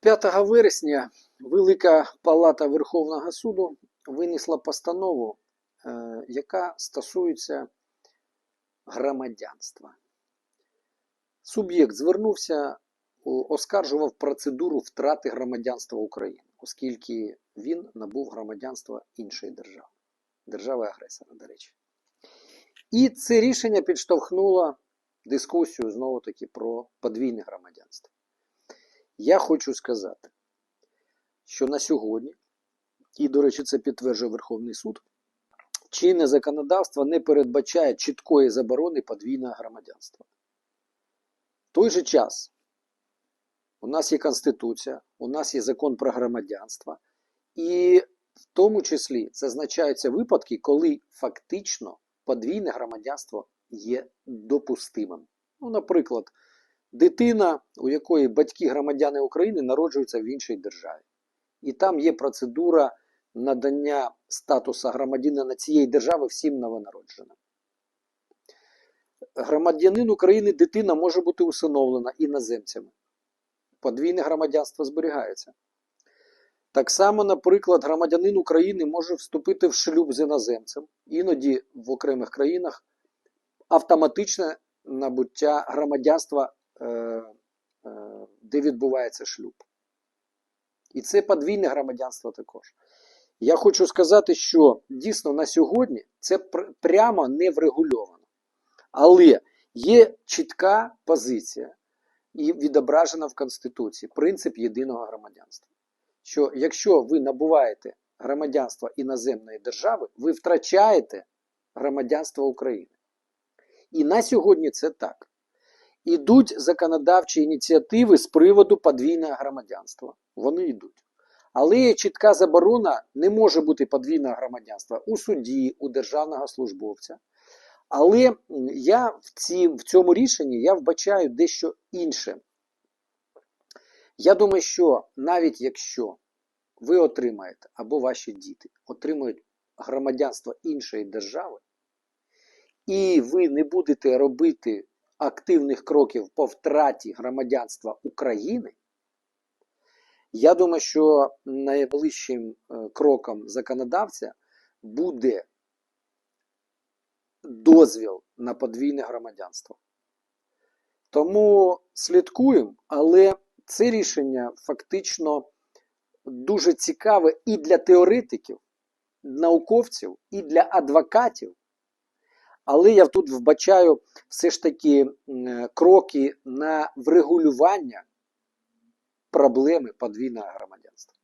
5 вересня Велика Палата Верховного суду винесла постанову, е, яка стосується громадянства. Суб'єкт звернувся, оскаржував процедуру втрати громадянства України, оскільки він набув громадянства іншої держави, держави-агресора, до речі. І це рішення підштовхнуло дискусію знову таки про подвійне громадянство. Я хочу сказати, що на сьогодні, і, до речі, це підтверджує Верховний суд, чинне законодавство не передбачає чіткої заборони подвійного громадянства. В той же час у нас є Конституція, у нас є закон про громадянство, і в тому числі зазначаються випадки, коли фактично подвійне громадянство є допустимим. Ну, наприклад, дитина, у якої батьки громадяни України народжуються в іншій державі. І там є процедура надання статусу громадянина цієї держави всім новонародженим. Громадянин України дитина може бути усиновлена іноземцями. Подвійне громадянство зберігається. Так само, наприклад, громадянин України може вступити в шлюб з іноземцем. Іноді в окремих країнах автоматичне набуття громадянства, де відбувається шлюб. І це подвійне громадянство також. Я хочу сказати, що дійсно на сьогодні це прямо не врегульовано. Але є чітка позиція і відображена в Конституції принцип єдиного громадянства. Що якщо ви набуваєте громадянство іноземної держави, ви втрачаєте громадянство України. І на сьогодні це так. Ідуть законодавчі ініціативи з приводу подвійного громадянства. Вони йдуть. Але чітка заборона не може бути подвійного громадянства у суді, у державного службовця. Але я в, ці, в цьому рішенні я вбачаю дещо інше. Я думаю, що навіть якщо ви отримаєте або ваші діти отримують громадянство іншої держави, і ви не будете робити активних кроків по втраті громадянства України, я думаю, що найближчим е, кроком законодавця буде дозвіл на подвійне громадянство. Тому слідкуємо, але це рішення фактично дуже цікаве і для теоретиків, науковців, і для адвокатів. Але я тут вбачаю все ж таки кроки на врегулювання проблеми подвійного громадянства.